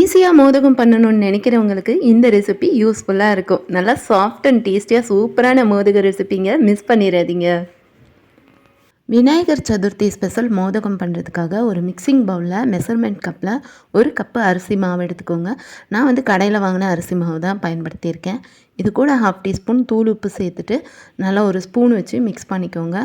ஈஸியாக மோதகம் பண்ணணும்னு நினைக்கிறவங்களுக்கு இந்த ரெசிபி யூஸ்ஃபுல்லாக இருக்கும். நல்லா சாஃப்ட் அண்ட் டேஸ்டியாக சூப்பரான மோதக ரெசிபிங்க மிஸ் பண்ணிடாதீங்க. விநாயகர் சதுர்த்தி ஸ்பெஷல் மோதகம் பண்ணுறதுக்காக ஒரு மிக்சிங் பவுலில் மெஷர்மெண்ட் கப்பில் ஒரு கப்பு அரிசி மாவு எடுத்துக்கோங்க. நான் வந்து கடையில் வாங்கின அரிசி மாவு தான் பயன்படுத்தியிருக்கேன். இது கூட ஹாஃப் டீஸ்பூன் தூள் உப்பு சேர்த்துட்டு நல்லா ஒரு ஸ்பூன் வச்சு மிக்ஸ் பண்ணிக்கோங்க.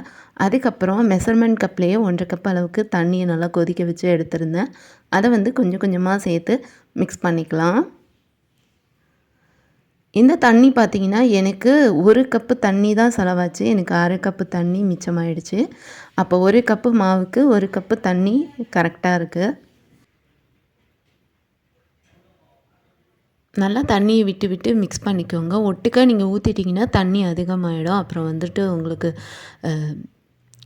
அதுக்கப்புறம் மெஷர்மெண்ட் கப்லேயே ஒன்றரை கப் அளவுக்கு தண்ணியை நல்லா கொதிக்க வச்சு எடுத்திருந்தேன். அதை வந்து கொஞ்சம் கொஞ்சமாக சேர்த்து மிக்ஸ் பண்ணிக்கலாம். இந்த தண்ணி பார்த்திங்கன்னா எனக்கு ஒரு கப்பு தண்ணி தான் செலவாச்சு. எனக்கு அரை கப்பு தண்ணி மிச்சமாயிடுச்சு. அப்போ ஒரு கப்பு மாவுக்கு ஒரு கப்பு தண்ணி கரெக்டாக இருக்குது நல்லா தண்ணியை விட்டு விட்டு மிக்ஸ் பண்ணிக்கோங்க. ஒட்டுக்கா நீங்கள் ஊற்றிட்டிங்கன்னா தண்ணி அதிகமாகிடும் அப்புறம் வந்துட்டு உங்களுக்கு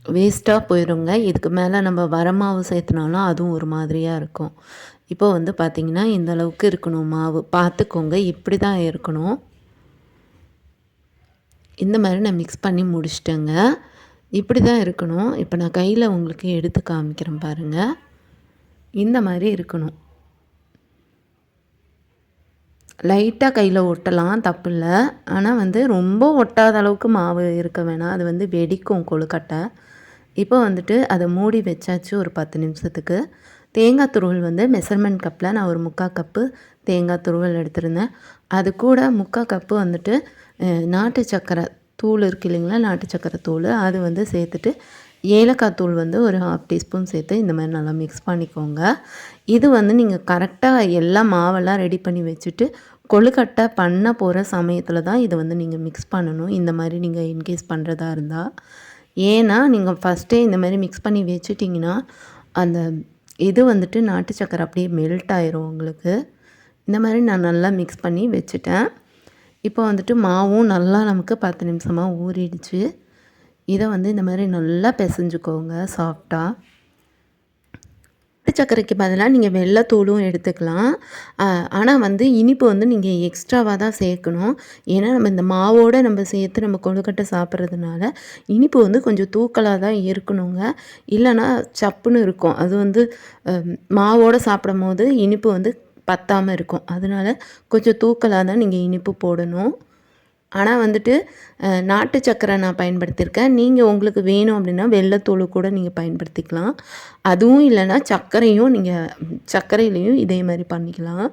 வேஸ்ட்டாக போயிடுங்க இதுக்கு மேலே நம்ம வரமாவு சேர்த்துனாலும் அதுவும் ஒரு மாதிரியாக இருக்கும். இப்போ வந்து பார்த்திங்கன்னா இந்த அளவுக்கு இருக்கணும் மாவு. பார்த்துக்கோங்க இப்படி தான் இருக்கணும். இந்த மாதிரி நான் மிக்ஸ் பண்ணி முடிச்சிட்டேங்க. இப்படி தான் இருக்கணும். இப்போ நான் கையில் உங்களுக்கு எடுத்து காமிக்கிறேன் பாருங்கள் இந்த மாதிரி இருக்கணும். லைட்டாக கையில் ஒட்டலாம் தப்பு இல்லை ஆனால் வந்து ரொம்ப ஒட்டாத அளவுக்கு மாவு இருக்க வேணாம். அது வந்து வெடிக்கும் கொழுக்கட்டை. இப்போ வந்துட்டு அதை மூடி வச்சாச்சு ஒரு பத்து நிமிஷத்துக்கு. தேங்காய் துருவல் வந்து மெஷர்மெண்ட் கப்பில் நான் ஒரு முக்கால் கப்பு தேங்காய் துருவல் எடுத்திருந்தேன். அது கூட முக்கால் கப்பு வந்துட்டு நாட்டு சக்கரை தூள் இருக்கு இல்லைங்களா நாட்டு சக்கரை தூள். அது வந்து சேர்த்துட்டு ஏலக்காய் தூள் வந்து ஒரு ஹாஃப் டீஸ்பூன் சேர்த்து இந்த மாதிரி நல்லா மிக்ஸ் பண்ணிக்கோங்க. இது வந்து நீங்கள் கரெக்டாக எல்லா மாவெல்லாம் ரெடி பண்ணி வச்சுட்டு கொழுக்கட்டை பண்ண போகிற சமயத்தில் தான் இதை வந்து நீங்கள் மிக்ஸ் பண்ணணும். இந்த மாதிரி நீங்கள் இன்கேஸ் பண்ணுறதா இருந்தால் ஏன்னா நீங்கள் ஃபஸ்ட்டே இந்த மாதிரி மிக்ஸ் பண்ணி வச்சுட்டிங்கன்னா அந்த இது வந்துட்டு நாட்டு சக்கரை அப்படியே மெல்ட் ஆயிரும் உங்களுக்கு. இந்த மாதிரி நான் நல்லா மிக்ஸ் பண்ணி வச்சுட்டேன். இப்போ வந்துட்டு மாவும் நல்லா நமக்கு பத்து நிமிஷமாக ஊறிடுச்சு. இதை வந்து இந்த மாதிரி நல்லா பிசைஞ்சுக்கோங்க சாஃப்டாக சர்க்கரைக்கு பதிலாக நீங்கள் வெள்ளைத்தூளும் எடுத்துக்கலாம். ஆனால் வந்து இனிப்பு வந்து நீங்கள் எக்ஸ்ட்ராவாக தான் சேர்க்கணும். ஏன்னா நம்ம இந்த மாவோடு நம்ம சேர்த்து நம்ம கொழுக்கட்டை சாப்பிட்றதுனால இனிப்பு வந்து கொஞ்சம் தூக்கலாக தான் இருக்கணுங்க. இல்லைன்னா சப்புன்னு இருக்கும். அது வந்து மாவோடு சாப்பிடும் போது இனிப்பு வந்து பத்தாமல் இருக்கும். அதனால் கொஞ்சம் தூக்கலாக தான் நீங்கள் இனிப்பு போடணும். ஆனால் வந்துட்டு நாட்டு சக்கரை நான் பயன்படுத்தியிருக்கேன். நீங்கள் உங்களுக்கு வேணும் அப்படின்னா வெள்ளைத்தூள் கூட நீங்கள் பயன்படுத்திக்கலாம். அதுவும் இல்லைன்னா சர்க்கரையும் நீங்கள் சர்க்கரையிலையும் இதே மாதிரி பண்ணிக்கலாம்.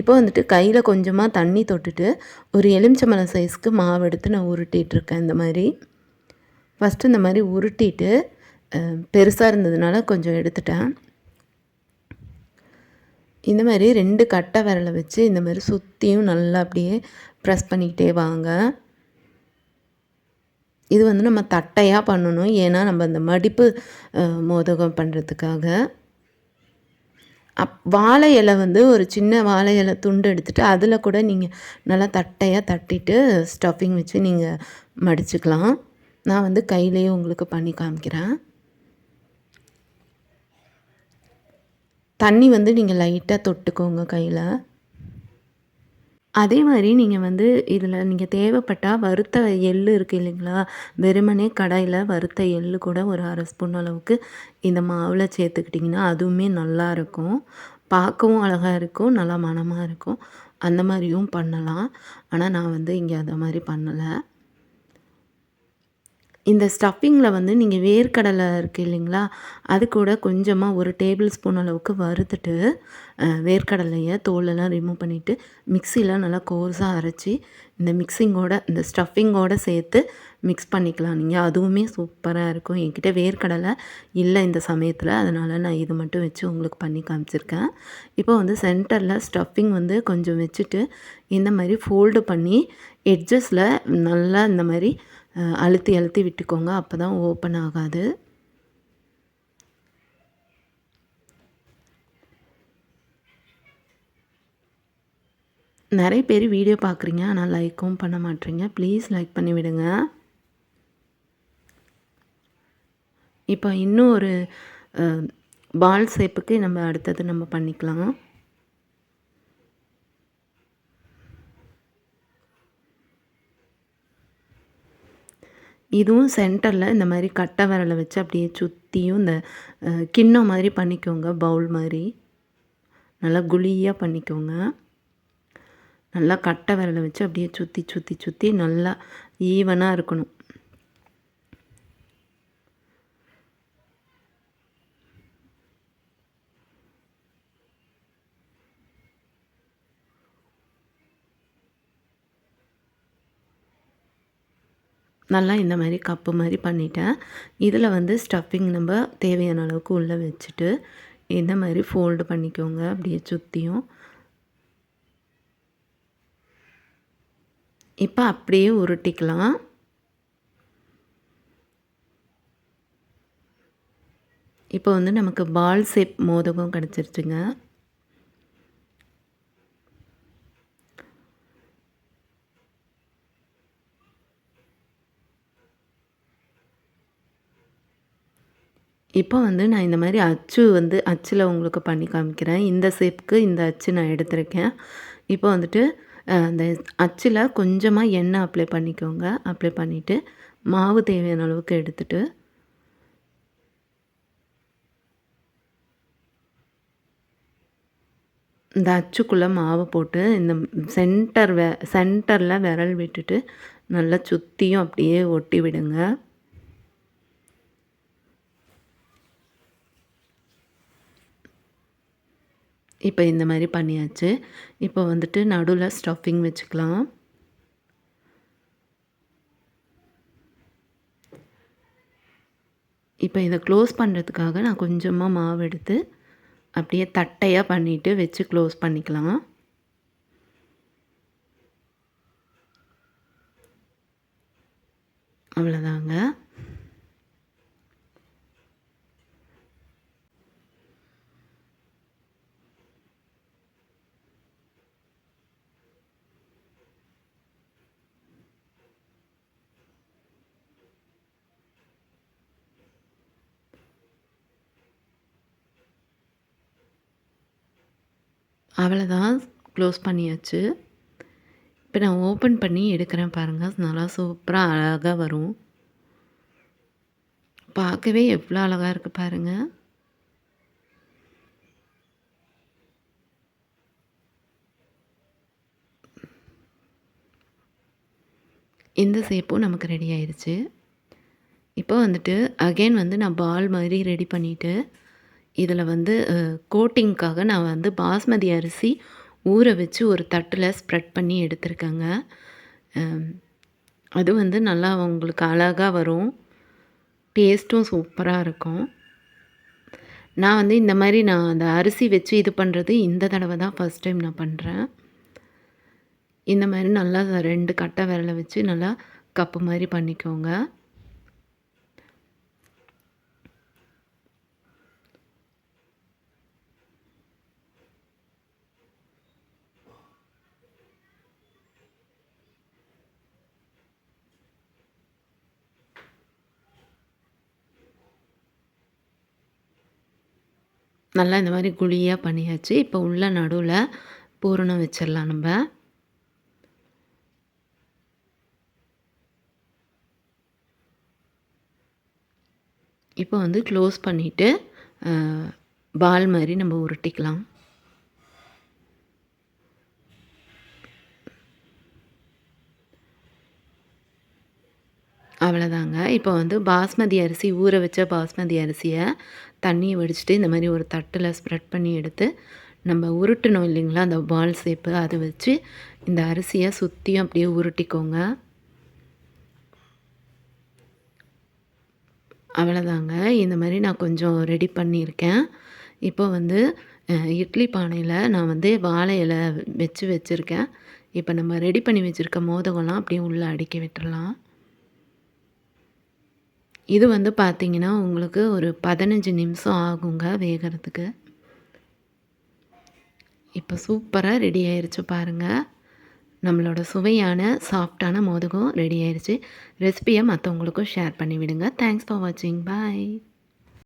இப்போ வந்துட்டு கையில் கொஞ்சமாக தண்ணி தொட்டுட்டு ஒரு எலுமிச்சம்பழம் சைஸ்க்கு மாவு எடுத்து நான் உருட்டிகிட்ருக்கேன் இந்த மாதிரி. ஃபஸ்ட்டு இந்த மாதிரி உருட்டிட்டு பெருசாக இருந்ததுனால கொஞ்சம் எடுத்துட்டேன். இந்த மாதிரி ரெண்டு கட்டை விரலை வச்சு இந்த மாதிரி சுற்றியும் நல்லா அப்படியே ப்ரெஸ் பண்ணிக்கிட்டே வாங்க. இது வந்து நம்ம தட்டையாக பண்ணணும். ஏன்னா நம்ம அந்த மடிப்பு மோதகம் பண்ணுறதுக்காக அப் வாழை இலை வந்து ஒரு சின்ன வாழை இலை துண்டு எடுத்துகிட்டு அதில் கூட நீங்கள் நல்லா தட்டையாக தட்டிட்டு ஸ்டஃபிங் வச்சு நீங்கள் மடிச்சுக்கலாம். நான் வந்து கையிலேயே உங்களுக்கு பண்ணி காமிக்கிறேன். தண்ணி வந்து நீங்கள் லைட்டாக தொட்டுக்கோங்க கையில். அதே மாதிரி நீங்கள் வந்து இதில் நீங்கள் தேவைப்பட்டால் வறுத்த எள் இருக்குது இல்லைங்களா? வெறுமனே கடாயில் வறுத்த எள் கூட ஒரு அரை ஸ்பூன் அளவுக்கு இந்த மாவில் சேர்த்துக்கிட்டிங்கன்னா அதுவுமே நல்லாயிருக்கும் பார்க்கவும் அழகாக இருக்கும் நல்லா மனமாக இருக்கும். அந்த மாதிரியும் பண்ணலாம். ஆனால் நான் வந்து இங்கே அதை மாதிரி பண்ணலை. இந்த ஸ்டஃபிங்கில் வந்து நீங்கள் வேர்க்கடலை இருக்குது இல்லைங்களா? அது கூட கொஞ்சமாக ஒரு டேபிள் ஸ்பூன் அளவுக்கு வறுத்துட்டு வேர்க்கடலையை தோலெல்லாம் ரிமூவ் பண்ணிவிட்டு மிக்சியில் நல்லா கோர்ஸாக அரைச்சி இந்த மிக்சிங்கோட இந்த ஸ்டஃபிங்கோடு சேர்த்து மிக்ஸ் பண்ணிக்கலாம். நீங்கள் அதுவுமே சூப்பராக இருக்கும். என்கிட்ட வேர்க்கடலை இல்லை இந்த சமயத்தில். அதனால் நான் இது மட்டும் வச்சு உங்களுக்கு பண்ணி காமிச்சிருக்கேன். இப்போ வந்து சென்டரில் ஸ்டஃபிங் வந்து கொஞ்சம் வச்சுட்டு இந்த மாதிரி ஃபோல்டு பண்ணி எட்ஜஸில் நல்லா இந்த மாதிரி அழுத்தி அழுத்தி விட்டுக்கோங்க. அப்போ தான் ஓப்பன் ஆகாது. நிறைய பேர் வீடியோ பார்க்குறீங்க ஆனால் லைக்கும் பண்ண மாட்டேறீங்க ப்ளீஸ் லைக் பண்ணி விடுங்க. இப்போ இன்னும் ஒரு பால் ஷேப்புக்கு நம்ம அடுத்தது நம்ம பண்ணிக்கலாம். இதுவும் சென்டரில் இந்த மாதிரி கட்டை விரலை வச்சு அப்படியே சுற்றியும் இந்த கிண்ணம் மாதிரி பண்ணிக்கோங்க பவுல் மாதிரி. நல்லா குழியாக பண்ணிக்கோங்க. நல்லா கட்டை விரலை வச்சு அப்படியே சுற்றி சுற்றி சுற்றி நல்லா ஈவனாக இருக்கணும். நல்லா இந்த மாதிரி கப்பு மாதிரி பண்ணிட்டேன். இதில் வந்து ஸ்டஃபிங் நம்ம தேவையான அளவுக்கு உள்ளே வச்சுட்டு இந்த மாதிரி ஃபோல்டு பண்ணிக்கோங்க. அப்படியே சுற்றியும் இப்போ அப்படியே உருட்டிக்கலாம். இப்போ வந்து நமக்கு பால் ஷேப் மோதகம் கிடச்சிருச்சுங்க. இப்போ வந்து நான் இந்த மாதிரி அச்சு வந்து அச்சில் உங்களுக்கு பண்ணி காமிக்கிறேன். இந்த ஷேப்புக்கு இந்த அச்சு நான் எடுத்திருக்கேன். இப்போ வந்துட்டு அந்த அச்சில் கொஞ்சமாக எண்ணெய் அப்ளை பண்ணிக்கோங்க. அப்ளை பண்ணிவிட்டு மாவு தேவையான அளவுக்கு எடுத்துகிட்டு இந்த அச்சுக்குள்ளே மாவு போட்டு இந்த சென்டர் வெ சென்டரில் விரல் விட்டுட்டு நல்லா சுற்றியும் அப்படியே ஒட்டி விடுங்க. இப்போ இந்த மாதிரி பண்ணியாச்சு. இப்போ வந்துட்டு நடுவில் ஸ்டஃபிங் வச்சுக்கலாம். இப்போ இதை க்ளோஸ் பண்ணுறதுக்காக நான் கொஞ்சமாக மாவு எடுத்து அப்படியே தட்டையாக பண்ணிவிட்டு வச்சு க்ளோஸ் பண்ணிக்கலாம். அவ்வளோதாங்க அவ்வளோதான் க்ளோஸ் பண்ணியாச்சு. இப்போ நான் ஓப்பன் பண்ணி எடுக்கிறேன் பாருங்கள் நல்லா சூப்பராக அழகாக வரும். பார்க்கவே எவ்வளோ அழகாக இருக்குது பாருங்கள் இந்த சேப்பும் நமக்கு ரெடி ஆயிடுச்சு இப்போ வந்துட்டு அகெயின் வந்து நான் பால் மாதிரி ரெடி பண்ணிவிட்டு இதில் வந்து கோட்டிங்க்காக நான் வந்து பாஸ்மதி அரிசி ஊற வச்சு ஒரு தட்டில் ஸ்ப்ரெட் பண்ணி எடுத்திருக்கேங்க. அது வந்து நல்லா உங்களுக்கு அழகாக வரும். டேஸ்ட்டும் சூப்பராக இருக்கும். நான் வந்து இந்த மாதிரி நான் அந்த அரிசி வச்சு இது பண்ணுறது இந்த தடவை தான் ஃபஸ்ட் டைம் நான் பண்ணுறேன். இந்த மாதிரி நல்லா ரெண்டு கட்டை விரலை வச்சு நல்லா கப்பு மாதிரி பண்ணிக்கோங்க. நல்லா இந்த மாதிரி குழியாக பண்ணியாச்சு. இப்போ உள்ள நடுவில் பூரணம் வச்சிடலாம் நம்ம. இப்போ வந்து க்ளோஸ் பண்ணிவிட்டு பால் மாதிரி நம்ம உருட்டிக்கலாம். அவ்வளோதாங்க இப்போ வந்து பாஸ்மதி அரிசி ஊற வச்ச பாஸ்மதி அரிசியை தண்ணியை வடிச்சிட்டு இந்த மாதிரி ஒரு தட்டில் ஸ்ப்ரெட் பண்ணி எடுத்து நம்ம உருட்டணும் இல்லைங்களா? அந்த பால் ஷேப்பு அதை வச்சு இந்த அரிசியை சுற்றியும் அப்படியே உருட்டிக்கோங்க. அவ்வளோதாங்க இந்த மாதிரி நான் கொஞ்சம் ரெடி பண்ணியிருக்கேன். இப்போ வந்து இட்லி பானையில் நான் வந்து வாழை இலை வச்சு வச்சுருக்கேன். இப்போ நம்ம ரெடி பண்ணி வச்சுருக்க மோதகம்லாம் அப்படியே உள்ளே அடுக்கி விட்டுடலாம் இது வந்து பார்த்திங்கன்னா உங்களுக்கு ஒரு பதினஞ்சு நிமிஷம் ஆகுங்க வேகிறதுக்கு. இப்போ சூப்பராக ரெடி ஆயிடுச்சு பாருங்கள் நம்மளோட சுவையான சாஃப்டான மோதகம் ரெடி ஆயிடுச்சு ரெசிபியை மற்றவங்களுக்கும் ஷேர் பண்ணி விடுங்க தேங்க்ஸ் ஃபார் வாட்சிங் பாய்